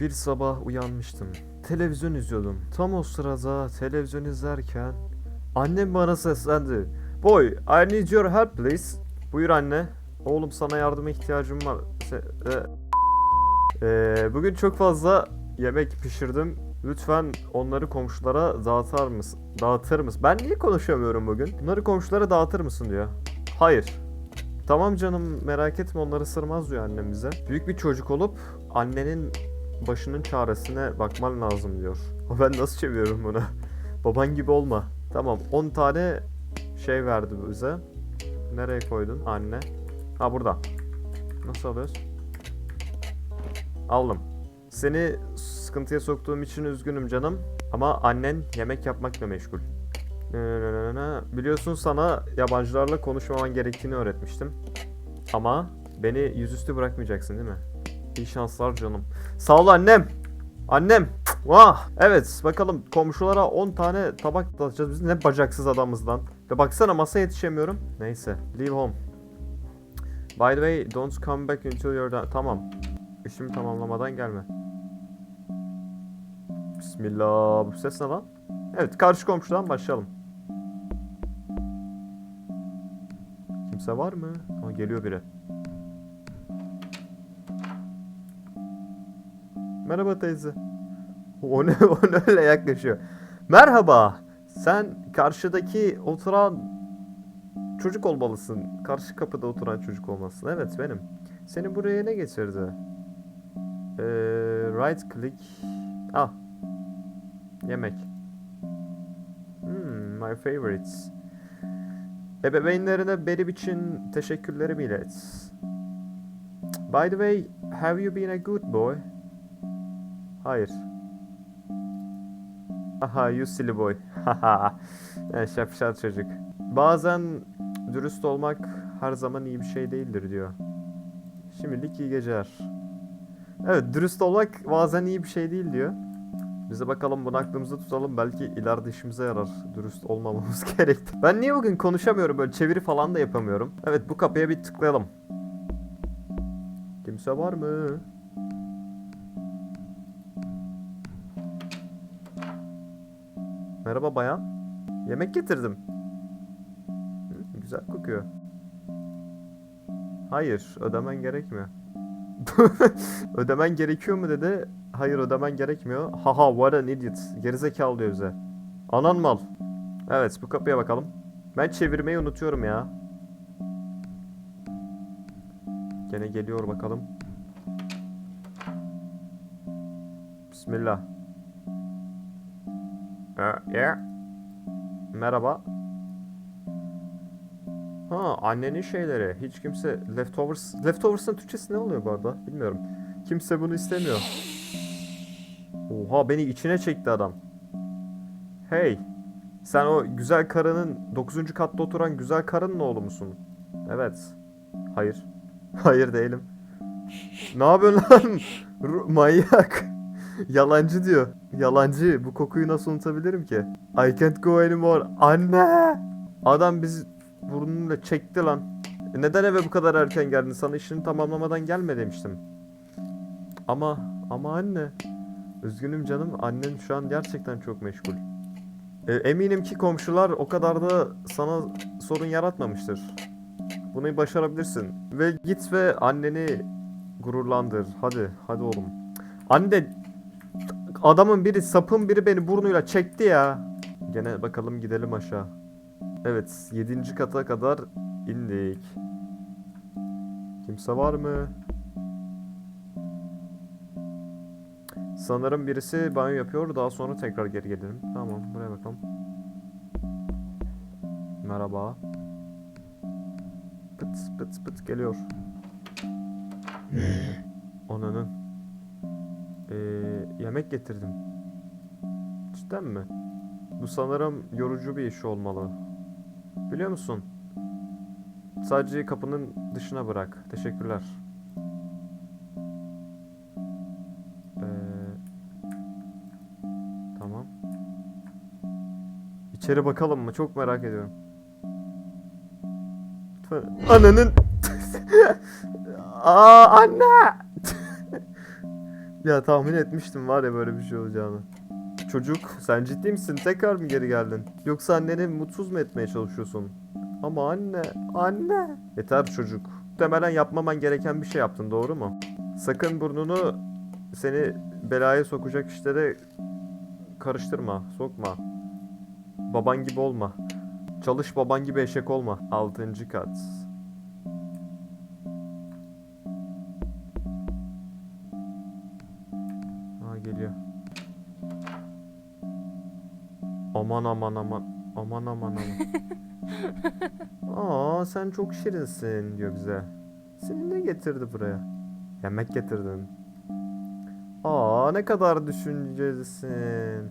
Bir sabah uyanmıştım. Televizyon izliyordum. Tam o sırada televizyon izlerken annem bana seslendi. Boy, I need your help please. Buyur anne. Oğlum sana yardıma ihtiyacım var. Se- Ee, bugün çok fazla yemek pişirdim. Lütfen onları komşulara dağıtır mısın? Dağıtır mısın? Ben niye konuşamıyorum bugün? Bunları komşulara dağıtır mısın diyor. Hayır. Tamam canım merak etme onları sırmaz diyor annem bize. Büyük bir çocuk olup annenin başının çaresine bakman lazım diyor. Ben nasıl çeviriyorum bunu? Baban gibi olma. Tamam 10 tane şey verdi bize. Nereye koydun anne? Ha burada. Nasıl alıyoruz? Aldım. Seni sıkıntıya soktuğum için üzgünüm canım. Ama annen yemek yapmakla meşgul. Biliyorsun sana yabancılarla konuşmaman gerektiğini öğretmiştim. Ama beni yüzüstü bırakmayacaksın değil mi? İyi şanslar canım. Sağ ol annem. Annem. Vah. Evet bakalım komşulara 10 tane tabak dağıtacağız. Biz ne bacaksız adamızdan. Ya baksana masa yetişemiyorum. Neyse. Leave home. By the way, don't come back until you're done. Tamam. İşimi tamamlamadan gelme. Bismillah. Bu ses ne lan? Evet karşı komşudan başlayalım. Kimse var mı? Ha, geliyor biri. Merhaba teyze. O ne, o ne öyle yaklaşıyor. Merhaba. Sen karşıdaki oturan çocuk olmalısın. Karşı kapıda oturan çocuk olmalısın. Evet benim. Seni buraya ne getirdi? Ee, right click. Ah. Yemek. Hmm, my favorites. Ebeveynlerine benim için teşekkürlerimi ilet. By the way, have you been a good boy? Hayır. Aha, you silly boy. Haha. Ya, Şapşal çocuk. Bazen dürüst olmak her zaman iyi bir şey değildir diyor. Şimdilik iyi geceler. Evet, dürüst olmak bazen iyi bir şey değil diyor. Bize bakalım bunu aklımızda tutalım. Belki ileride işimize yarar. Dürüst olmamamız gerekti. Ben niye bugün konuşamıyorum böyle çeviri falan da yapamıyorum. Evet bu kapıya bir tıklayalım. Kimse var mı? Merhaba bayan. Yemek getirdim. Hı, güzel kokuyor. Hayır, ödemen gerekmiyor. ödemen gerekiyor mu dedi. Hayır ödemen gerekmiyor. Haha what an idiot. Gerizekalı diyor bize. Anan mal. Evet bu kapıya bakalım. Ben çevirmeyi unutuyorum ya. Gene geliyor bakalım. Bismillah. Yeah. Merhaba. Ha annenin şeyleri. Hiç kimse leftovers... Leftovers'ın Türkçesi ne oluyor bu arada? Bilmiyorum. Kimse bunu istemiyor. Oha beni içine çekti adam. Hey. Sen o güzel karının 9. katta oturan güzel karının oğlu musun? Evet. Hayır. Hayır değilim. Ne yapıyorsun lan? Manyak. Yalancı diyor. Yalancı. Bu kokuyu nasıl unutabilirim ki? I can't go anymore. Anne. Adam bizi burnuyla çekti lan. E Neden eve bu kadar erken geldin? Sana işini tamamlamadan gelme demiştim. Ama ama anne. Üzgünüm canım. Annen şu an gerçekten çok meşgul. E, eminim ki komşular o kadar da sana sorun yaratmamıştır. Bunu başarabilirsin. Ve git ve anneni gururlandır. Hadi, hadi oğlum. Anne, adamın biri, sapın biri beni burnuyla çekti ya. Gene bakalım gidelim aşağı. Evet, 7. kata kadar indik. Kimse var mı? Sanırım birisi banyo yapıyor. Daha sonra tekrar geri gelelim. Tamam, buraya bakalım. Merhaba. Pıt pıt pıt geliyor. Ananın. Ee, yemek getirdim. Cidden mi? Bu sanırım yorucu bir iş olmalı. Biliyor musun? Sadece kapının dışına bırak. Teşekkürler. Ee, tamam. İçeri bakalım mı? Çok merak ediyorum. Lütfen. Ananın. Aa anne. Ya tahmin etmiştim var ya böyle bir şey olacağını. Çocuk sen ciddi misin? Tekrar mı geri geldin? Yoksa anneni mutsuz mu etmeye çalışıyorsun? Ama anne, anne. Yeter çocuk. Muhtemelen yapmaman gereken bir şey yaptın doğru mu? Sakın burnunu seni belaya sokacak işlere karıştırma, sokma. Baban gibi olma. Çalış baban gibi eşek olma. Altıncı kat. Aman aman aman. Aman aman aman. Aa sen çok şirinsin diyor bize. Seni ne getirdi buraya? Yemek getirdin. Aa ne kadar düşüncelisin.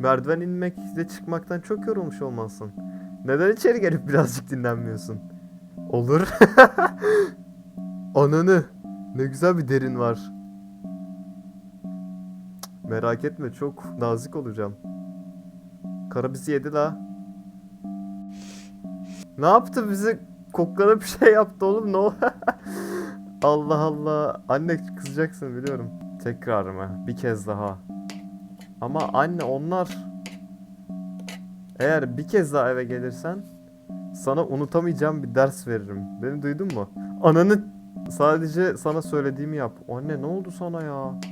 Merdiven inmek ve çıkmaktan çok yorulmuş olmalısın. Neden içeri gelip birazcık dinlenmiyorsun? Olur. Ananı. Ne güzel bir derin var. Merak etme çok nazik olacağım. Kara bizi yedi la. Ne yaptı bizi koklara bir şey yaptı oğlum ne oldu? Allah Allah. Anne kızacaksın biliyorum. Tekrar mı? Bir kez daha. Ama anne onlar eğer bir kez daha eve gelirsen sana unutamayacağım bir ders veririm. Beni duydun mu? Ananı sadece sana söylediğimi yap. Anne ne oldu sana ya?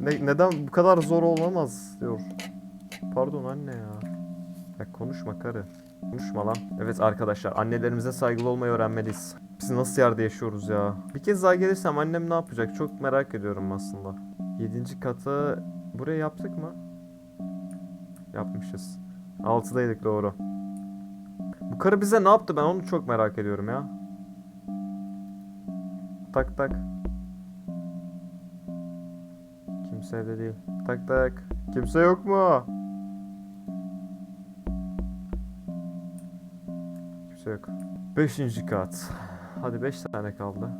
Ne, neden bu kadar zor olamaz diyor. Pardon anne ya. Ya konuşma karı. Konuşma lan. Evet arkadaşlar annelerimize saygılı olmayı öğrenmeliyiz. Biz nasıl yerde yaşıyoruz ya? Bir kez daha gelirsem annem ne yapacak? Çok merak ediyorum aslında. Yedinci katı buraya yaptık mı? Yapmışız. Altıdaydık doğru. Bu karı bize ne yaptı ben onu çok merak ediyorum ya. Tak tak. Kimse evde değil. Tak tak. Kimse yok mu? Kimse yok. Beşinci kat. Hadi beş tane kaldı.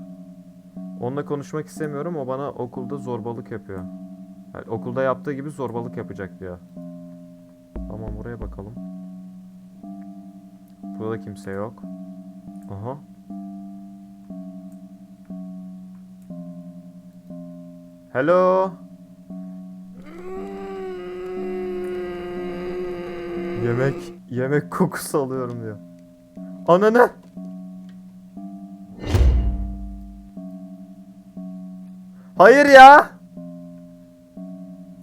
Onunla konuşmak istemiyorum. O bana okulda zorbalık yapıyor. Yani okulda yaptığı gibi zorbalık yapacak diyor. Tamam buraya bakalım. Burada kimse yok. Aha. Hello. Yemek, yemek kokusu alıyorum diyor. Ananı. Hayır ya.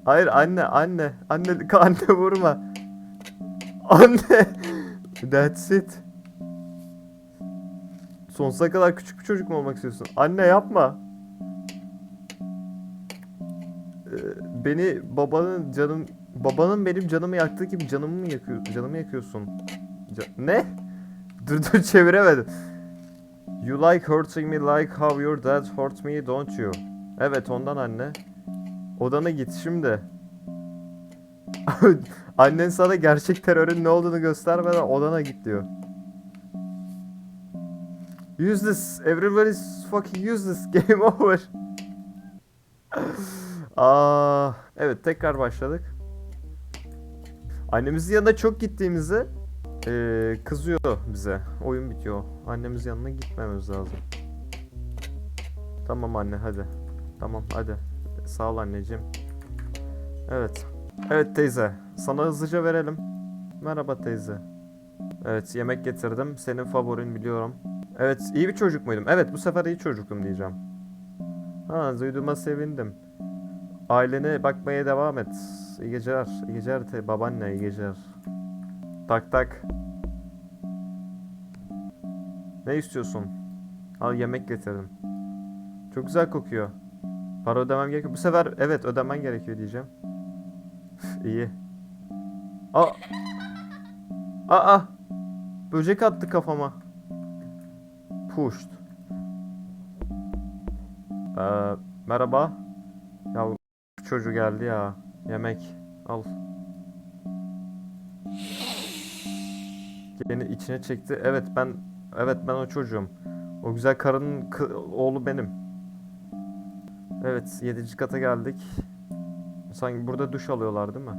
Hayır anne anne anne anne vurma. Anne. That's it. Sonsuza kadar küçük bir çocuk mu olmak istiyorsun? Anne yapma. Ee, Beni babanın canım babanın benim canımı yaktığı gibi canımı mı yakıyor canımı yakıyorsun? Ca- ne? Dur dur çeviremedim. You like hurting me like how your dad hurt me don't you? Evet ondan anne. Odana git şimdi. Annen sana gerçek terörün ne olduğunu göstermeden odana git diyor. Useless. Everybody's fucking useless. Game over. Aa, evet tekrar başladık. Annemizin yanına çok gittiğimizde eee, kızıyor bize. Oyun bitiyor. Annemizin yanına gitmemiz lazım. Tamam anne hadi. Tamam hadi. Sağ ol anneciğim. Evet. Evet teyze. Sana hızlıca verelim. Merhaba teyze. Evet yemek getirdim. Senin favorin biliyorum. Evet iyi bir çocuk muydum? Evet bu sefer iyi çocuktum diyeceğim. Ha duyduğuma sevindim. Ailene bakmaya devam et. İyi geceler. İyi geceler te babaanne iyi geceler. Tak tak. Ne istiyorsun? Al yemek getirdim. Çok güzel kokuyor. Para ödemem gerekiyor. Bu sefer evet ödemen gerekiyor diyeceğim. İyi. Aa. Aa. Böcek attı kafama. Pushed. Ee, merhaba. Ya çocuğu geldi ya. Yemek. Al. Beni içine çekti. Evet ben evet ben o çocuğum. O güzel karının oğlu benim. Evet 7. kata geldik. Sanki burada duş alıyorlar değil mi?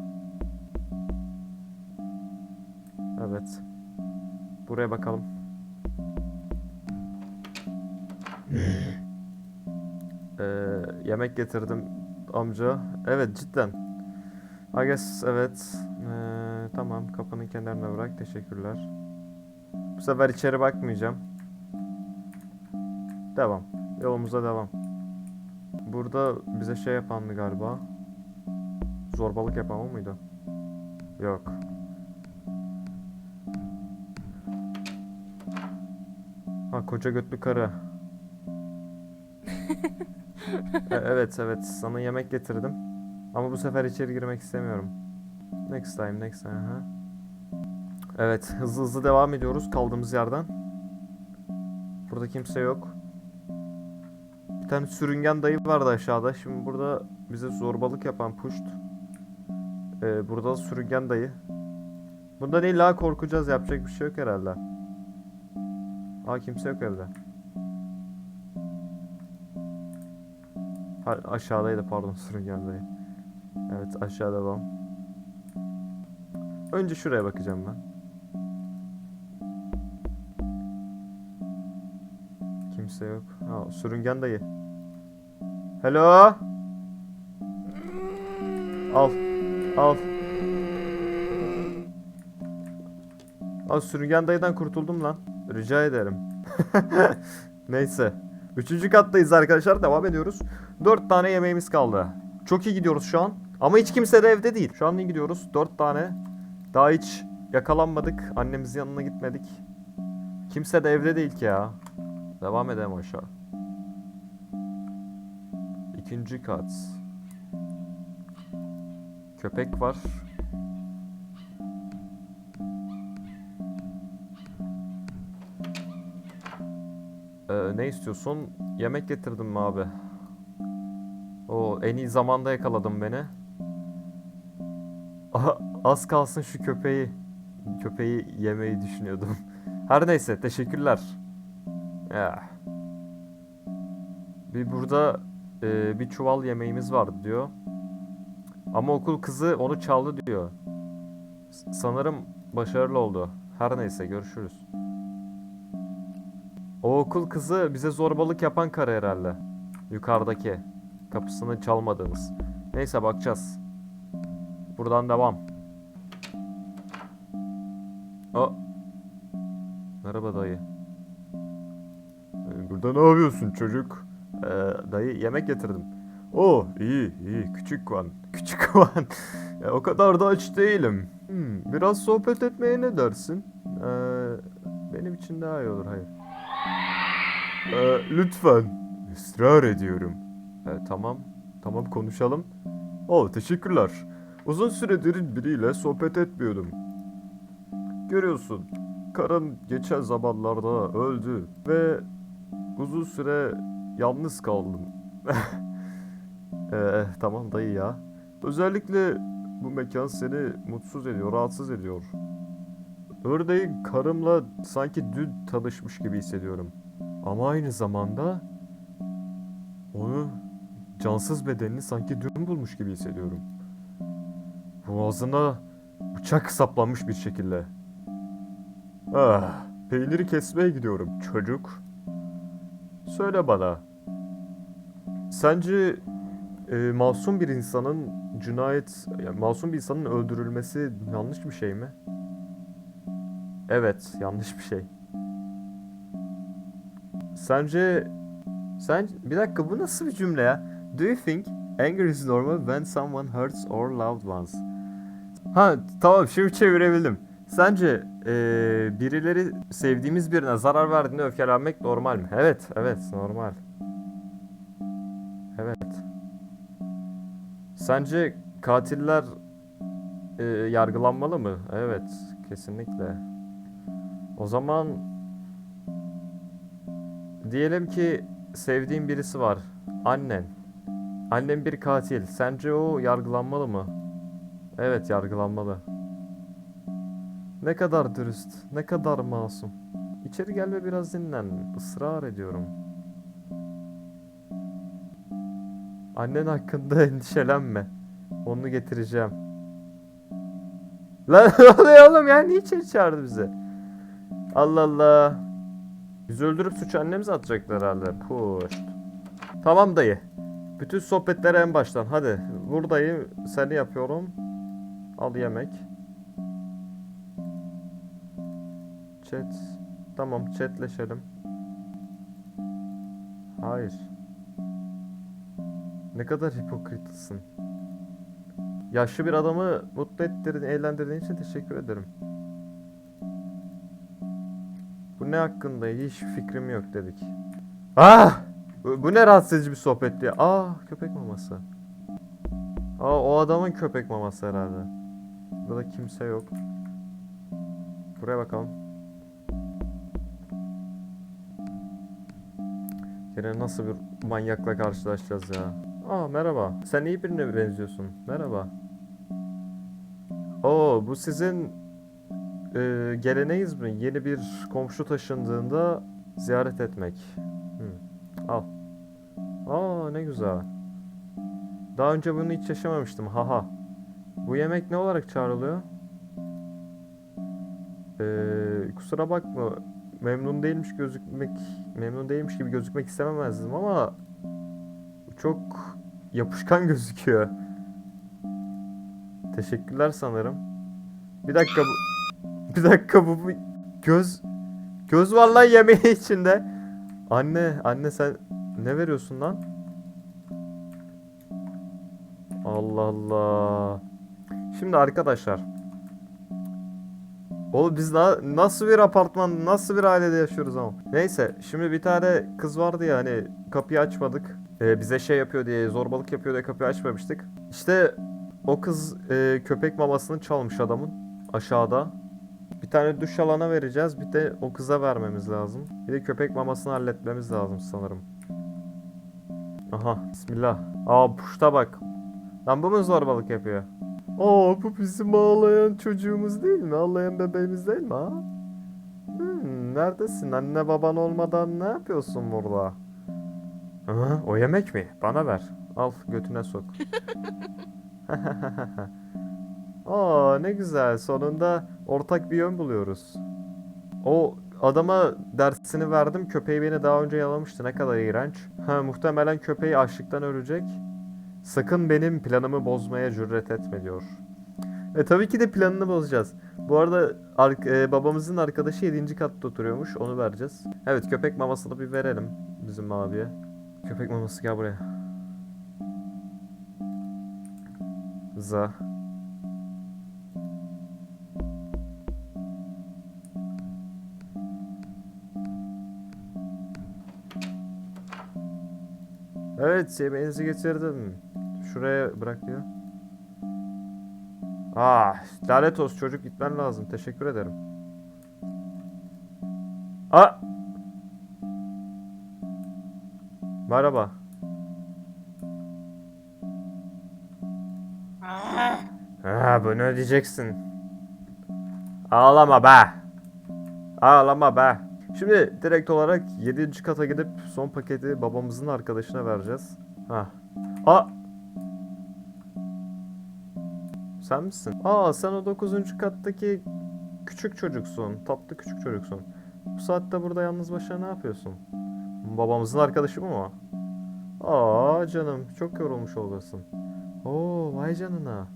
Evet. Buraya bakalım. Ee, yemek getirdim amca. Evet cidden. I guess evet. Ee, tamam kapının kenarına bırak. Teşekkürler. Bu sefer içeri bakmayacağım. Devam. Yolumuza devam. Burada bize şey yapandı galiba. Zorbalık yapan o muydu? Yok. Ha koca götlü karı. E, evet evet sana yemek getirdim. Ama bu sefer içeri girmek istemiyorum. Next time next time. Ha. Evet hızlı hızlı devam ediyoruz kaldığımız yerden. Burada kimse yok. Bir tane sürüngen dayı vardı aşağıda. Şimdi burada bize zorbalık yapan puşt. Ee, burada sürüngen dayı. Bundan illa korkacağız. Yapacak bir şey yok herhalde. Aa kimse yok evde. Ha, aşağıdaydı pardon sürüngen dayı. Evet aşağıda devam. Önce şuraya bakacağım ben. Kimse yok. Ha, sürüngen dayı. Hello. Al. Al. Al sürüngen dayıdan kurtuldum lan. Rica ederim. Neyse. Üçüncü kattayız arkadaşlar. Devam ediyoruz. Dört tane yemeğimiz kaldı. Çok iyi gidiyoruz şu an. Ama hiç kimse de evde değil. Şu an iyi gidiyoruz. Dört tane. Daha hiç yakalanmadık. Annemizin yanına gitmedik. Kimse de evde değil ki ya. Devam edelim aşağı. İkinci kat. Köpek var. Ee, ne istiyorsun? Yemek getirdim mi abi? O en iyi zamanda yakaladım beni. Az kalsın şu köpeği köpeği yemeyi düşünüyordum. Her neyse teşekkürler. Ya. Bir burada e, bir çuval yemeğimiz vardı diyor. Ama okul kızı onu çaldı diyor. S- sanırım başarılı oldu. Her neyse görüşürüz. O okul kızı bize zorbalık yapan karı herhalde. Yukarıdaki. Kapısını çalmadığınız. Neyse bakacağız. Buradan devam. O. Merhaba dayı. Ee, Burada ne yapıyorsun çocuk? Ee, dayı yemek getirdim. Oh iyi iyi küçük van. Küçük van. ya, o kadar da aç değilim. Hmm, biraz sohbet etmeye ne dersin? Ee, benim için daha iyi olur hayır. Ee, lütfen. Israr ediyorum. Ee, tamam. Tamam konuşalım. Oh teşekkürler. Uzun süredir biriyle sohbet etmiyordum. Görüyorsun. Karım geçen zamanlarda öldü ve uzun süre yalnız kaldım. ee, tamam dayı ya. Özellikle bu mekan seni mutsuz ediyor, rahatsız ediyor. Örneğin karımla sanki dün tanışmış gibi hissediyorum. Ama aynı zamanda onu cansız bedenini sanki dün bulmuş gibi hissediyorum. Boğazına bıçak saplanmış bir şekilde. Ah, peyniri kesmeye gidiyorum çocuk. Söyle bana. Sence e, masum bir insanın cinayet, yani masum bir insanın öldürülmesi yanlış bir şey mi? Evet, yanlış bir şey. Sence sen bir dakika bu nasıl bir cümle ya? Do you think anger is normal when someone hurts or loved ones? Ha tamam şimdi çevirebildim. Sence eee, birileri sevdiğimiz birine zarar verdiğinde öfkelenmek normal mi? Evet, evet normal. Evet. Sence katiller eee, yargılanmalı mı? Evet, kesinlikle. O zaman diyelim ki sevdiğin birisi var. Annen. Annen bir katil. Sence o yargılanmalı mı? Evet, yargılanmalı. Ne kadar dürüst, ne kadar masum. İçeri gel ve biraz dinlen. Israr ediyorum. Annen hakkında endişelenme. Onu getireceğim. Lan oluyor oğlum ya? Niye içeri çağırdı bizi? Allah Allah. Bizi öldürüp suç annemize atacaklar herhalde. Puşt. Tamam dayı. Bütün sohbetleri en baştan. Hadi. Buradayım. Seni yapıyorum. Al yemek. Chat. Tamam chatleşelim. Hayır. Ne kadar hipokritsin. Yaşlı bir adamı mutlu ettirdin, eğlendirdiğin için teşekkür ederim. Bu ne hakkında hiç fikrim yok dedik. Ah! Bu, bu ne rahatsız edici bir sohbetti. Ah köpek maması. Aa o adamın köpek maması herhalde. Burada kimse yok. Buraya bakalım. Yine nasıl bir manyakla karşılaşacağız ya. Aa merhaba. Sen iyi birine benziyorsun. Merhaba. Oo bu sizin e, geleneğiniz mi? Yeni bir komşu taşındığında ziyaret etmek. Hı. Al. Aa ne güzel. Daha önce bunu hiç yaşamamıştım. Haha. Bu yemek ne olarak çağrılıyor? Ee, kusura bakma. Memnun değilmiş gözükmek, memnun değilmiş gibi gözükmek istememezdim ama çok yapışkan gözüküyor. Teşekkürler sanırım. Bir dakika bu bir dakika bu, bu göz göz var lan yemeği içinde. Anne, anne sen ne veriyorsun lan? Allah Allah. Şimdi arkadaşlar. Oğlum biz na- nasıl bir apartman, nasıl bir ailede yaşıyoruz ama. Neyse, şimdi bir tane kız vardı ya hani kapıyı açmadık. Ee, bize şey yapıyor diye, zorbalık yapıyor diye kapıyı açmamıştık. İşte o kız e, köpek mamasını çalmış adamın aşağıda. Bir tane duş alana vereceğiz, bir de o kıza vermemiz lazım. Bir de köpek mamasını halletmemiz lazım sanırım. Aha, bismillah. Aa puşta bak. Lan bu mu zorbalık yapıyor? Aa bu bizim ağlayan çocuğumuz değil mi? Ağlayan bebeğimiz değil mi ha? Hmm, neredesin? Anne baban olmadan ne yapıyorsun burada? Hı, o yemek mi? Bana ver. Al götüne sok. Aa ne güzel. Sonunda ortak bir yön buluyoruz. O adama dersini verdim. Köpeği beni daha önce yalamıştı. Ne kadar iğrenç. Ha muhtemelen köpeği açlıktan ölecek. Sakın benim planımı bozmaya cüret etme diyor. E tabii ki de planını bozacağız. Bu arada ark- e, babamızın arkadaşı 7. katta oturuyormuş. Onu vereceğiz. Evet köpek mamasını bir verelim bizim abiye. Köpek maması gel buraya. Za. Evet yemeğinizi getirdim. Şuraya bırak diyor. Ah, lanet olsun çocuk gitmen lazım. Teşekkür ederim. Aa! Merhaba. Ha, bunu ödeyeceksin. Ağlama be. Ağlama be. Şimdi direkt olarak 7. kata gidip son paketi babamızın arkadaşına vereceğiz. Ha. Aa! Sen misin? Aa sen o 9. kattaki küçük çocuksun. Tatlı küçük çocuksun. Bu saatte burada yalnız başına ne yapıyorsun? Babamızın arkadaşı mı o? Aa canım çok yorulmuş olmasın. Oo vay canına.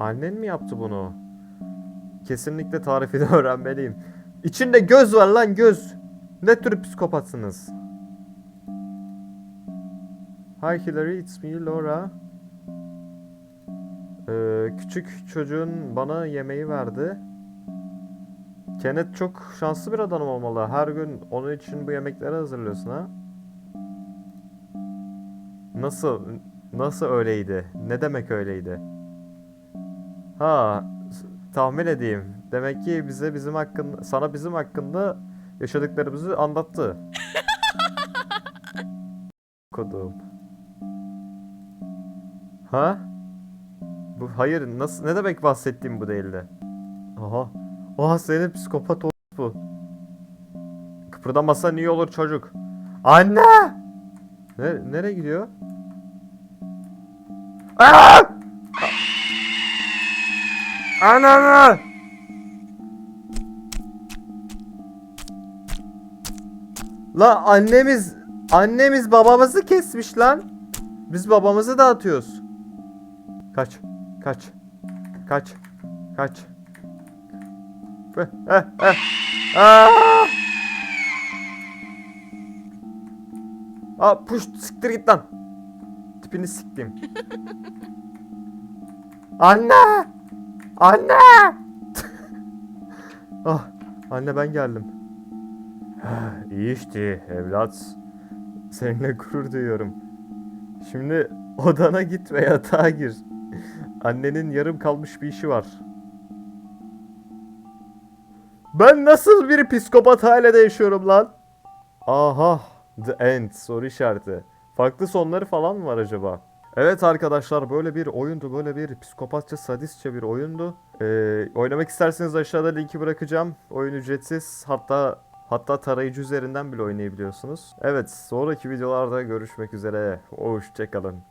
Annen mi yaptı bunu? Kesinlikle tarifini öğrenmeliyim. İçinde göz var lan göz. Ne tür psikopatsınız? Hi Hillary, it's me Laura. Ee, küçük çocuğun bana yemeği verdi. Kenneth çok şanslı bir adam olmalı. Her gün onun için bu yemekleri hazırlıyorsun ha? Nasıl nasıl öyleydi? Ne demek öyleydi? Ha, tahmin edeyim. Demek ki bize bizim hakkında sana bizim hakkında yaşadıklarımızı anlattı. Kodum. Ha? Bu hayır nasıl ne demek bahsettiğim bu değildi? Aha. Oha senin psikopat ol bu. Kıpırdamasa iyi olur çocuk. Anne! Ne, nereye gidiyor? Aa! Ananı! La annemiz annemiz babamızı kesmiş lan. Biz babamızı dağıtıyoruz. Kaç. Kaç. Kaç. Kaç. Eh, eh. Aa! Aa puş siktir git lan. Tipini siktim. Anne! Anne! ah, anne ben geldim. İyi işte evlat. Seninle gurur duyuyorum. Şimdi odana git ve yatağa gir. Annenin yarım kalmış bir işi var. Ben nasıl bir psikopat ailede yaşıyorum lan? Aha, the end soru işareti. Farklı sonları falan mı var acaba? Evet arkadaşlar böyle bir oyundu. Böyle bir psikopatça sadistçe bir oyundu. Ee, oynamak isterseniz aşağıda linki bırakacağım. Oyun ücretsiz. Hatta hatta tarayıcı üzerinden bile oynayabiliyorsunuz. Evet sonraki videolarda görüşmek üzere. Hoşçakalın.